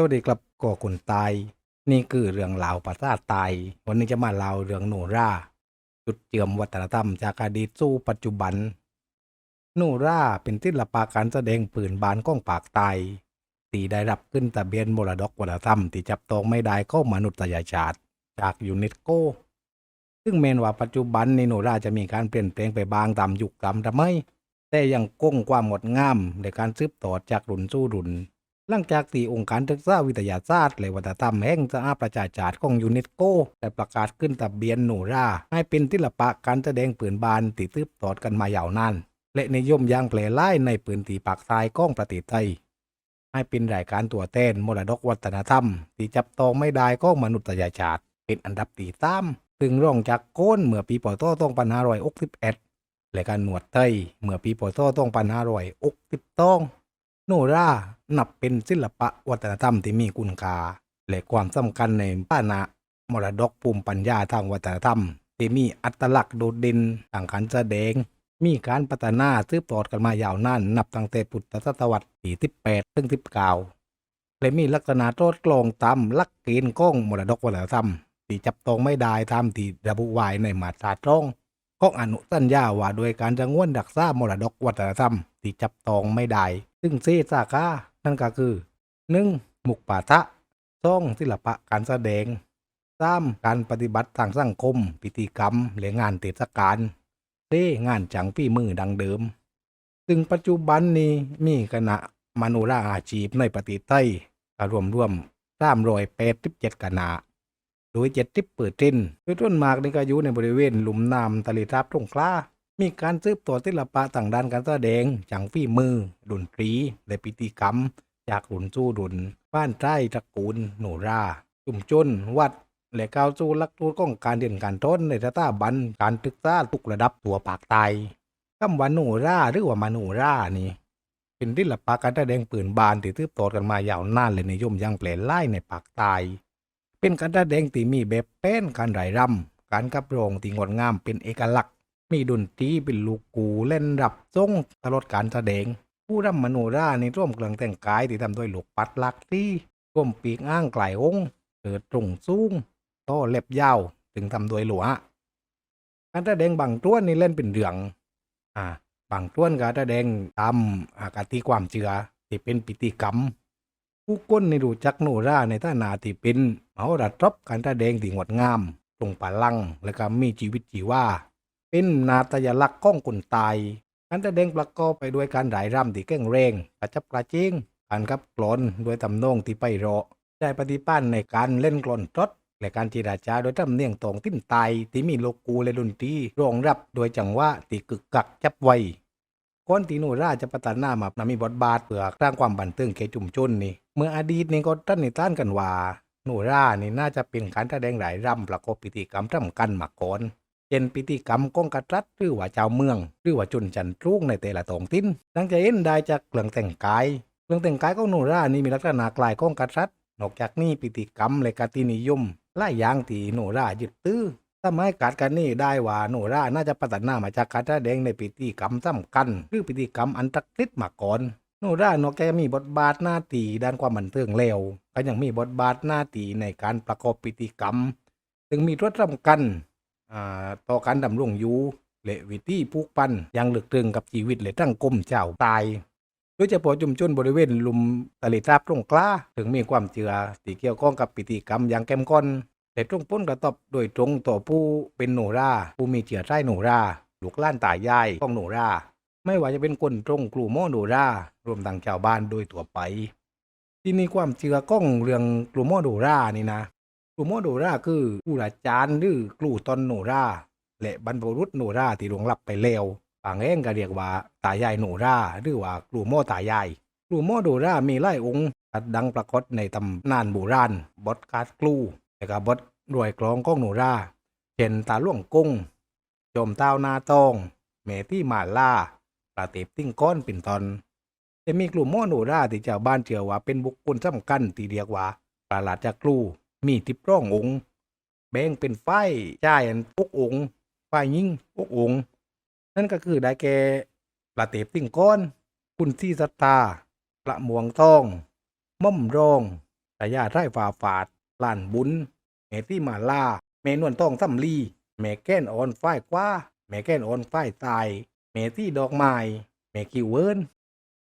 สวัสดีครับก่อคนตาย นี่คือเรื่องราวภาษาไตาย วันนี้จะมาเล่าเรื่องโนรา จุดเจือมวัฒนธรรมจากอดีตสู่ปัจจุบัน โนราเป็นศิลปะการแสดงปืนบานก้องปากไตายที่ได้รับขึ้นทะเบียนมรดกวัฒนธรรมที่จับต้องไม่ได้ก็มนุษยชาติ จากยูเนสโก ซึ่งแม้นว่าปัจจุบันในโนราจะมีการเปลี่ยนแปลงไปบางตามยุคตามสมัยแต่ยังคงความงดงามในการสืบต่อจากรุ่นสู่รุ่น หลังจากที่องค์การศึกษาวิทยาศาสตร์ และวัฒนธรรมแห่งสหประชาชาติของยูเนสโกได้ประกาศขึ้นทะเบียนโนราให้เป็นศิลปะการแสดงปืนบานที่สืบต่อกันมายาวนานและนิยมอย่างแพร่หลายในพื้นที่ภาคใต้ของประเทศไทยให้เป็นรายการตัวแทนมรดกวัฒนธรรม ที่จับต้องไม่ได้ของมนุษยชาติ เป็นอันดับที่สามถึงร่องจากโก้นเมื่อปีปศ2561และการหนวดไทยเมื่อปีปศ2562 โนรานับเป็นศิลปะวัฒนธรรมที่มีคุณค่าและความสำคัญในป้านะมรดกภูมิปัญญาทางวัฒนธรรม ที่มีอัตลักษณ์โดดเด่นทางการแสดง มีการพัฒนาสืบทอดกันมายาวนานนับตั้งแต่พุทธศตวรรษที่18ถึง19และมีลักษณะโตดกลองตามลักเกณฑ์ของมรดกวัฒนธรรมที่จับต้องไม่ได้ตามที่ระบุไว้ในมาตราตรองของอนุสัญญาว่าโดยการจะง่วนดักษามรดกวัฒนธรรม ที่จับต้องไม่ได้ซึ่งเซสาขานั่นก็คือ 1. มุกป่าทะ 2. ศิลปะการแสดง 3. การปฏิบัติทางสังคม พิธีกรรม และงานเทศกาล 4. งานจังปีมือดังเดิม ซึ่งปัจจุบันนี้มีคณะมโนราอาชีพในประเทศไทยก็รวมรวมสามรอยแปดสิบเจ็ดคณะโดยเจ็ดทิปเปิดเทนโดยต้นมากนี่ก็อยู่ในบริเวณหลุมน้ำทะเลทับตรงกล้า มีการสืบต่อศิลปะต่างด้านการแสดงจังฝีมือดนตรี และพิธีกรรม จากรุ่นสู่รุ่นบ้านใต้ตระกูลโนราชุมชนวัด และก้าวสู่หลักสูตรของการเรียนการต้นในสถาบันการศึกษาทุกระดับตัวปากใต้คำว่าโนราหรือว่ามาโนรานี่เป็นศิลปะการแสดงปืนบานที่สืบต่อกันมายาวนานและนิยมอยังแปลไล่ในภาคใต้เป็นการแสดงที่มีแบบแป้นการไหรำการกับรองที่งดงามเป็นเอกลักษณ์ มีดนตรีเป็นลูกกูเล่นรับทรงตลอดการแสดง ผู้รำมโนราในร่วมเครื่องแต่งกายที่ทำด้วยลูกปัดลักที่ร่วมปีกอ้างไกลองค์เกิดตรงสูงโตเล็บยาวถึงทำโดวยหลวการแสดงบางตัวนี่เล่นเป็นเรื่องอ่าบางต้วนก็แสดงตามอากาที่ความเชื่อที่เป็นพิธีกรรม ผู้คนในรูจักโนราในฐานะที่เป็นเอาระทบการแสดงที่งดงามตรงพลังและก็มีชีวิตชีว่า เป็นนาตยลักษณ์ของคนตายการแสดงประกอบไปด้วยการร่ายรำที่แข็งแรงกระจับกระเจงการขับกลอนด้วยตำนงที่ไปเราะได้ปฏิปันในการเล่นกลอนทดและการจีราจาโดยทำเนียงตรงทิ้นไตที่มีโลกูและดนตรีรองรับโดยจังหวะที่กึกกักจับไวก่อนที่โนราจะพัฒนามานามีบทบาทเพื่อสร้างความบันเทิงแก่ชุมชนนี่ เมื่ออดีตนี่ก็ตั้นนิต้านกันว่าโนรานี่น่าจะเป็นการแสดงหลายรำประกอบพิธีกรรมสำคัญมาก่อน เช่นพิธีกรรมก้องกระทัดหรือว่าเจ้าเมือง หรือว่าจุนจันทรุกในแต่ละท้องถิ่นดังจะเห็นได้จากเครื่องแต่งกายเครื่องแต่งกายของโนรานี่มีลักษณะคล้ายก้องกระทัดนอกจากนี้พิธีกรรมและกตินิยมหลายอย่างที่โนรายึดตื้อทำให้การกันนี่ได้ว่าโนราน่าจะพัฒนามาจากการแสดงในพิธีกรรมสำคัญหรือพิธีกรรมอันตรกิดมาก่อนโนรานอกจากจะมีบทบาทหน้าที่ด้านความบันเทิงแล้วก็ยังมีบทบาทหน้าที่ในการประกอบพิธีกรรม ซึ่งมีรสสำคัญ ต่อการดำรงอยู่และวิธีผูกพันอยังลึกซึ้งกับชีวิตและตั้งกลมเจ้าตายโดยเฉพาะชุมชนบริเวณลุมตะลิทราบตรงกล้า ถึงมีความเชื่อที่เกี่ยวข้องกับพิธีกรรมอย่างเข้มข้นแต่ตรงพ้นกระทบโดยตรงต่อผู้เป็นโนราผู้มีเชื้อสายโนราลูกล้านตายายของโนราไม่ว่าจะเป็นคนตรงกลุ่มโมโนรารวมทั้งชาวบ้านโดยทั่วไป ที่นี่ความเชื่อก้องเรื่องกลุ่มโมโนรานี่นะ กลุ่มโมโนราคือผู้อาจารย์หรือกลุ่ตอนโนราและบรรพบุรุษโนราที่หลวงลับไปแล้วบางแห่งก็เรียกว่าตายายโนราหรือว่ากลุ่มโมตายายกลุ่มโมโนรามีหลายองค์ตัดดังปรากฏในตำนานโบราณบทการกลูและก็บทรวยกลองของโนราเช่นตาล่วงกุ้งจมเต้านาตองเมที่มาล่าปลาเตบติ้งก้อนเป็นตอนจะมีกลุ่มโมโนราที่ชาวบ้านเชื่อว่าเป็นบุคคลสำคัญที่เรียกว่าปลาหลาดจากกลู มีทิพร่ององค์ แบ่งเป็นฝ่ายจ่ายอันปุกองค์ฝ่ายยิงปุกองค์ นั่นก็คือได้แก่ปลาเตบติ้งก้อน คุณที่สัตตาประมวงทอง ม่อมรองตายาไร่ฝ่าฝาดลานบุญแม่ที่มาลาแม่นวลทองสำลีแม่แก้นอ่อนฝ้ายกว่าแม่แก้นอ่อนฝ้ายตายแม่ที่ดอกไม้แม่กิวเวิน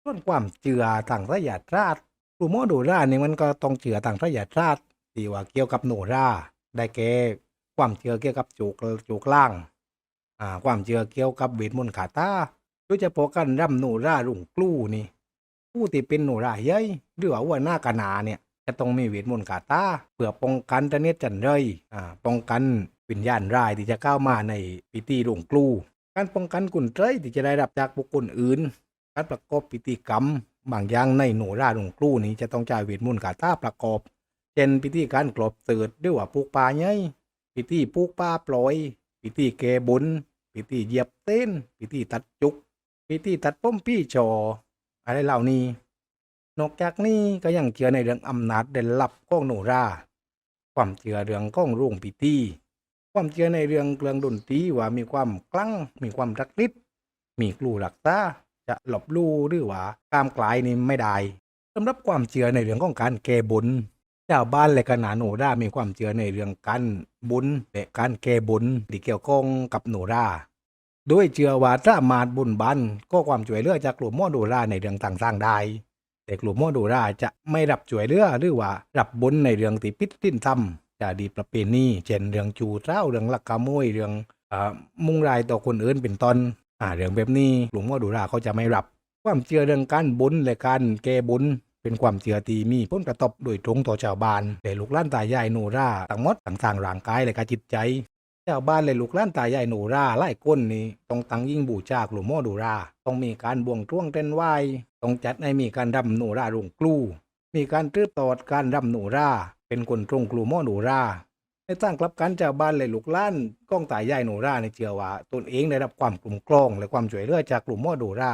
ส่วนความเจือทางระยะราชกลุ่มโมโดรานี่มันก็ต้องเจือทางระยะราช ที่ว่าเกี่ยวกับโนราได้แก่ความเชื่อเกี่ยวกับจูกจูกล่างอ่าความเชื่อเกี่ยวกับเวทมนต์คาถาโดยเฉพาะการรำโนรารุ่งกลู่นี่ผู้ที่เป็นโนราใหญ่หรือว่าหัวหน้ากนาเนี่ยจะต้องมีเวทมนต์คาถาเพื่อป้องกันตะเนตจันไรยอ่าป้องกันวิญญาณร้ายที่จะเข้ามาในพิธีรุ่งกลู่การป้องกันกุนเตยที่จะได้รับจากบุคคลอื่น การประกอบพิธีกรรมบางอย่างในโนรารุ่งกลู่นี้จะต้องใช้เวทมนต์คาถาประกอบ เช่นพิธีการกลบเสือดหรือว่าปลูกป่าใหญ่พิธีปลูกป่าปล่อย พิธีแก้บนพิธีเหยียบเต้น พิธีตัดจุก พิธีตัดป้มพี่จอ อะไรเหล่านี้ นอกจากนี้ก็ยังเชื่อในเรื่องอำนาจเด่นลับของโนรา ความเชื่อเรื่องของรุ่งพิธีความเชื่อในเรื่องเครื่องดนตรีว่ามีความกลั้งมีความรักฤทธิ์มีกลูหลักตาจะหลบลู่หรือว่าตามกลายนี่ไม่ได้สำหรับความเชื่อในเรื่องของการแก้บน ชาวบ้านและก็นาโนรามีความเชื่อในเรื่องการบุญและการแก้บุญที่เกี่ยวข้องกับโนราโดยเชื่อว่าถ้ามาบุญบันก็ความช่วยเหลือจากกลุ่มโมโดราในเรื่องต่างๆได้แต่กลุ่มโมโดราจะไม่รับช่วยเหลือหรือว่ารับบุญในเรื่องที่พิษทิ้นทำจะดีประเพณีเช่นเรื่องจูเจ้าเรื่องลักขโมยเรื่องอมุ่งรายต่อคนอื่นเป็นต้นเรื่องแบบนี้กลุ่มโมโดราเขาจะไม่รับความเชื่อเรื่องการบุญและการแก้บุญ เป็นความเชื่อที่มีผลกระทบโดยตรงต่อชาวบ้านและลูกล้านตายายโนราทั้งหมดทั้งทางร่างกายและก็จิตใจชาวบ้านและลูกล้านตายายโนราไล่ก้นนี้ต้องตั้งยิ่งบูชากลุ่มโมดูรา ต้องมีการบวงท่วงเต้นไหวต้องจัดให้มีการรำโนราลงกลูมีการตืบตอดการรำโนรา เป็นคนตรงกลุ่มโมดูราในตั้งกลับกันชาวบ้านและลูกล้านก้องตายายโนราในเชื่อว่าตนเองได้รับความกลุ่มกลอง และความช่วยเหลือจากกลุ่มโมดูรา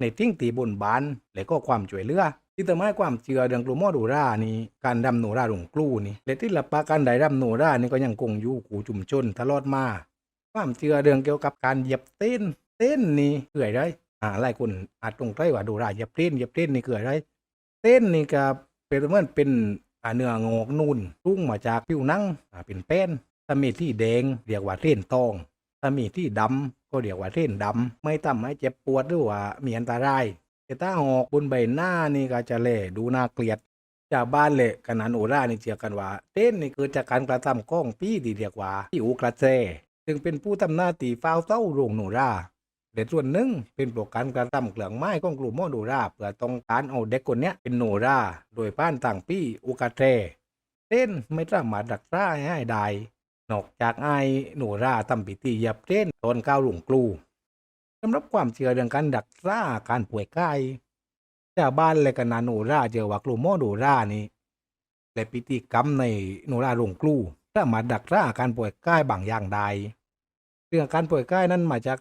ในทิ้งตีบนบานและก็ความช่วยเหลือ ที่ทำให้ความเชื่อเรื่องกลุ่มโมดูรานี่การดำโนราหลงกลู่นี่และที่หลับปาการได้ดำโนรานี่ก็ยังคงอยู่กูจุ่มชนตลอดมาความเชื่อเรื่องเกี่ยวกับการเหยียบเต้น เต้นนี่เกิดได้อ่าหลายคนอาจตรงใจว่าดูราเหยียบเต้นเหยียบเต้นนี่เกิดได้เต้นนี่ก็เป็นเหมือนเป็นอ่าเนื้องอกนูนรุ่งมาจากผิวหนังอ่าเป็นแป้นถ้ามีที่แดงเรียกว่าเต้นตองถ้ามีที่ดำก็เรียกว่าเส้นดำไม่ทำให้เจ็บปวดหรือว่ามีอันตราย ถ้าหอกบนใบหน้านี่ก็จะเละดูน่าเกลียดชาวบ้านเละกันนันโอรานี่เชื่อกันว่าเต้นนี่เกิดจากการกระทำของปี้ที่เรียกว่าพี่อูกระเซซึ่งเป็นผู้ทำหน้าที่เฝ้าเต้าโรงโนราแต่ส่วนหนึ่งเป็นโปรการกระทำเครื่องไม้ของกลุ่มโมโนราเพื่อต้องการเอาเด็กคนเนี้ยเป็นโนราโดยป้านต่างปี้อูกระเซเต้นไม่สามารถดักซ่าให้ได้นอกจากไอ้หนูราทำพิธีหยับเต้นตอนก้าวหลวงกลู สำหรับความเชื่อเรื่องการดักซ่าการป่วยไข้ชาวบ้านและกันนานูราเจอว่ากลุ่มโมหนูรานี่และพิธีกรรมในหนูราหลวงกลูสามารถดักซ่าการป่วยไข้บางอย่างได้เรื่องการป่วยไข้นั้นมาจาก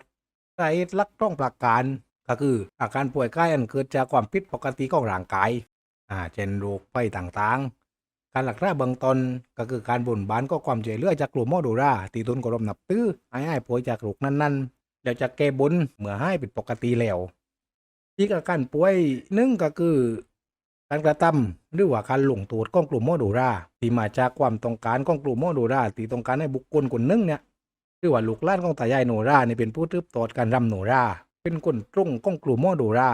สาเหตุลักต้องประการก็คืออาการป่วยไข้อันเกิดจากความผิดปกติของร่างกายอ่าเช่นโรคไฟต่างๆ การหลักษาเบื้องต้นก็คือการบ่นบานก็ความช่วยเลือจากกลุ่มโมดูราที่ตุนกรมนับตื้อให้ให้ป่วยจากโรคนั้น ๆแล้วจะแก้บนเมื่อให้เป็นปกติแล้วอีกอาการป่วยนึ่งก็คือการกระทำหรือว่าการหลงตูดของกลุ่มโมดูราที่มาจากความต้องการของกลุ่มโมดูราที่ต้องการให้บุคคลคนนึ่งเนี่ยหรือว่าลูกหลานของตายายโนรานี่เป็นผู้ทืบตอดการรำโนรา เป็นคนตรงของกลุ่มโมดูรา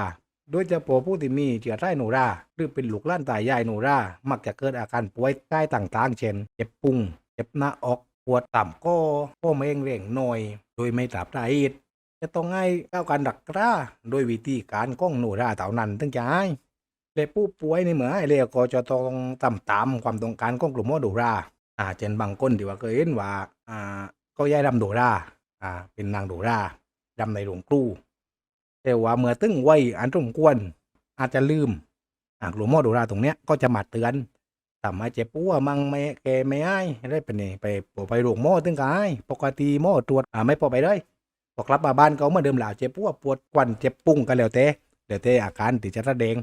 โดยเฉพาะผู้ที่มีเชื้อไรโนราหรือเป็นลูกหลานตายายโนรามักจะเกิดอาการป่วยใกล้ต่างๆ เช่น เจ็บปุงเจ็บหน้าอก วดต่ำก็พ่อเมงเร่งหน่อย โดยไม่ตราบใดจะต้องให้ก้าวการดักร้าโดยวิธีการก้องโนราเท่านั้นถึงให้และผู้ป่วยในเหมือให้แล้วก็จะต้องตามตามความต้องการของกลุ่มโมโดราอ่าเช่นบางคนที่ว่าเคยเห็นว่าอ่าก็ย้ายดำโดราอ่าเป็นนางโดราดำในหลวงครูแต่ว่าเมื่อตึ้งไว้อันสมควรอาจจะลืมอ่ากลุ่มโมโดราตรงเนี้ยก็จะมาเตือน ทำให้เจ็บปัวมังไม่แกไม่ให้ได้เป็นนี่ไปไปโรงหม้อตึงกายปกติหม้อตรวจอ่าไม่พอไปเลยพอกลับมาบ้านก็เมื่อเดิมหล่าเจ็บปัวปวดกวันเจ็บปุ้งกันแล้วแต่เดี๋ยวแต่อาการติดจะแสดง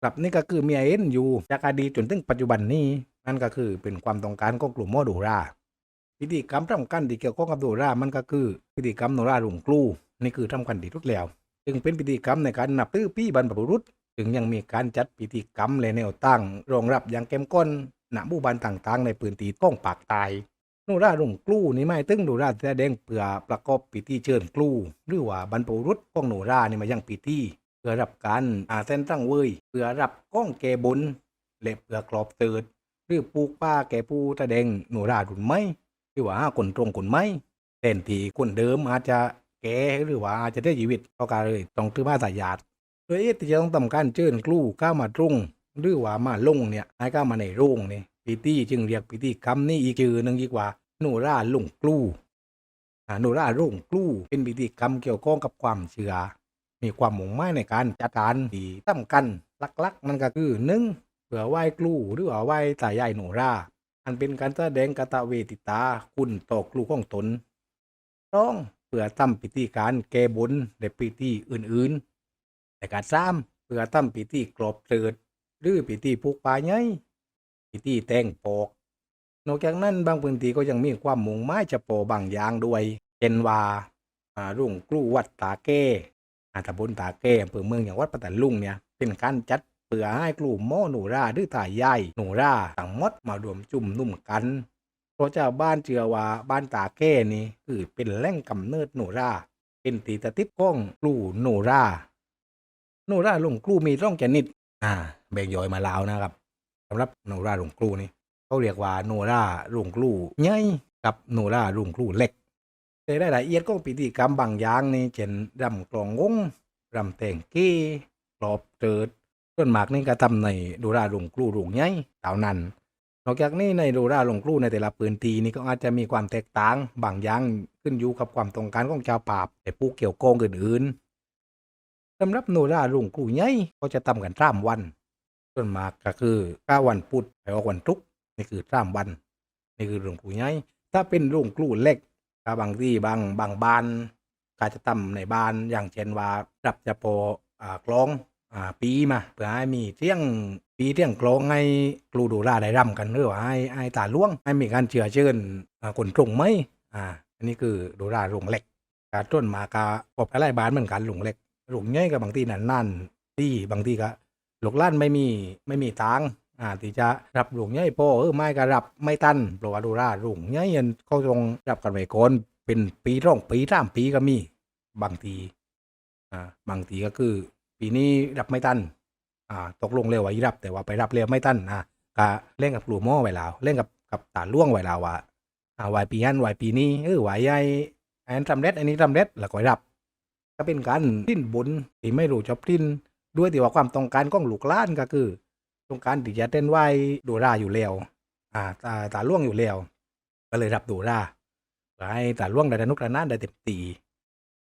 กลับนี่ก็คือเมียเอ็นอยู่จากอดีตจนถึงปัจจุบันนี้นั่นก็คือเป็นความต้องการของกลุ่มโมโดราพิธีกรรมสำคัญที่เกี่ยวข้องกับโนรามันก็คือพิธีกรรมโนราหลวงกลูนี่คือสำคัญที่สุดแล้วจึงเป็นพิธีกรรมในการนับถือพี่บรรพบุรุษ ถึงยังมีการจัดพิธีกรรมและแนวตั้งรองรับอย่างเข้มข้นณหมู่บ้านต่างๆ ในพื้นที่ท้องปากตายโนราลงกลู่นี่ไม่ตึงโนราแสดงเพื่อประกอบพิธีเชิญกลู่หรือว่าบรรพบุรุษของโนรานี่มายังพิธีเพื่อรับการอาเส้นตั้งเว้ยเพื่อรับก้องแก่บนและเพื่อกรอบเติดหรือปลูกป้าแก่ผู้แสดงโนรารุ่นใหม่หรือว่าคนตรงคนใหม่แทนที่คนเดิมอาจจะแก่หรือว่าอาจจะได้ชีวิตก็การเลยต้องถือว่าสายาด ยเอที่จะต้องทำการเชิญกลู่ก้ามาตรงหรือว่ามาลงเนี่ยให้ก้ามาในโรงนี่ยพิธีจึงเรียกพิธีกรรมนี้อีกชื่อหนึ่งดีกว่าโนราลงกลู่โนราลงกลู่เป็นพิธีกรรมเกี่ยวข้องกับความเชื่อมีความมุ่งหมายในการจัดการที่สำคัญหลักๆมันก็คือหนึ่งเพื่อไหว้กลู่หรือว่าไหว้ตายายโนราอันเป็นการแสดงกตเวทิตาคุณต่อกลู่ของตนต้องเพื่อทำพิธีการแก้บนและพิธีอื่นๆ แต่การซ้ำเพื่อทำพิธีกรอบเติดหรือพิธีผูกป่าใหญ่พิธีแต่งปอก นอกจากนั้นบางพื้นที่ก็ยังมีความมุงหมายจะโปบางอย่างด้วยเช่นว่าอ่ารุ่งกลู่วัดตาแก้อาตำบลตาแก้อำเภอเมืองอย่างวัดปัตตาลุงเนี่ยเป็นการจัดเพื่อให้กลุ่มโมโนราหรือตายายโนราทั้งมดมารวมจุ่มนุ่มกันเพราะเจ้าบ้านเชื่อว่าบ้านตาแก้นี่คือเป็นแหล่งกำเนิดโนรา เป็นตีตะติดก้องกลู่โนรา โนราหลงกลูมีร่องชนิด อ่าแบ่งย่อยมาแล้วนะครับสำหรับโนราหลงกลูนี่เขาเรียกว่าโนราหลงกลูใหญ่กับโนราหลงกลูเล็กแต่รายละเอียดของพิธีกรรมบางอย่างนี่เช่นรำกลองงงรำแต่งเก้กรอบเติดส่วนมากนี่ก็ทำในโนราหลงกลูหลงใหญ่เท่านั้นนอกจากนี้ในโนราหลงกลูในแต่ละพื้นที่นี่ก็อาจจะมีความแตกต่างบางอย่างขึ้นอยู่กับความต้องการของชาวป่าแต่ผู้เกี่ยวข้องอื่นๆ สำหรับโนราลุงกูใหญ่ก็จะทำกันสามวันส่วนมากก็คือก้าวันพุธไปออกวันทุกนี่คือสามวันนี่คือลุงกูใหญ่ถ้าเป็นลุงกูเล็กก็บางที่บางบางบ้านก็จะทำในบ้านอย่างเช่นว่ารับจะโปอ่ากลองอ่าปีมาเพื่อให้มีเที่ยงปีเที่ยงกลองให้ครูดูราได้รำกันหรือว่าให้ให้ตาล่วงให้มีการเชื่อเชิญอ่าคนตรงไหมอ่าอันนี้คือดูราลุงเล็กการต้นมากาปบอะไรบ้านเหมือนกันลุงเล็ก หลงง่ายกับบางทีนั่นนั่นที่บางทีก็หลกล้านไม่มีไม่มีทางอ่าที่จะรับหลงง่ายพอเออไม่ก็รับไม่ตันเพราะว่าดูราหลงง่ายยันเขาทรงรับกันไว้ก่อนเป็นปีร่องปีสามปีก็มีบางทีอ่าบางทีก็คือ ปีนี้รับไม่ตันอ่าตกลงเร็วไว้รับ แต่ว่าไปรับเร็วไม่ตันอ่าก็เล่นกับปลูม้อไว้แล้วเล่นกับกับตาล่วงไว้แล้วว่าอ่าวายปีนั้นวายปีนี้เออวายใหญ่อันทำเร็จอันนี้ทำเร็จแล้วก็รับ ก็เป็นการดิ้นบนที่ไม่รู้จบดิ้นด้วยที่ว่าความต้องการของลูกหล้านก็คือ ต้องการที่จะเต้นไหวดูราอยู่แล้วอ่าตาตาล่วงอยู่แล้วก็เลยรับดูราเพื่อให้ตาล่วงได้นุกระนานได้เต็มตี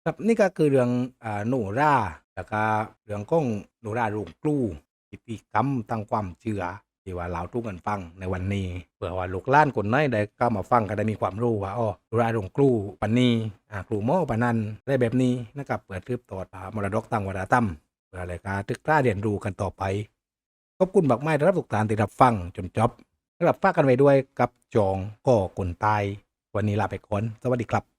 ครับนี่ก็คือเรื่องอ่าโนราแล้วก็เรื่องของโนราลุงกลู่พิธีกรรมทางความเชื่อ ที่ว่าเราทุกกันฟังในวันนี้เพื่อว่าลูกล้านคนไหนได้ก็มาฟังก็ได้มีความรู้ว่าอ๋อโนราลุงกลู่ปันนี้อ่ากลู่หม้อปันนั้นได้แบบนี้นะครับเปิดคลิปตอดอ่ามรดกทางวัฒนธรรมเพื่ออะไรการตึกกล้าเรียนรู้กันต่อไปขอบคุณบักไม้รับทุกทานที่รับฟังจนจบรับฝากกันไว้ด้วยกับจองก่อคนตายวันนี้ลาไปก่อนสวัสดีครับ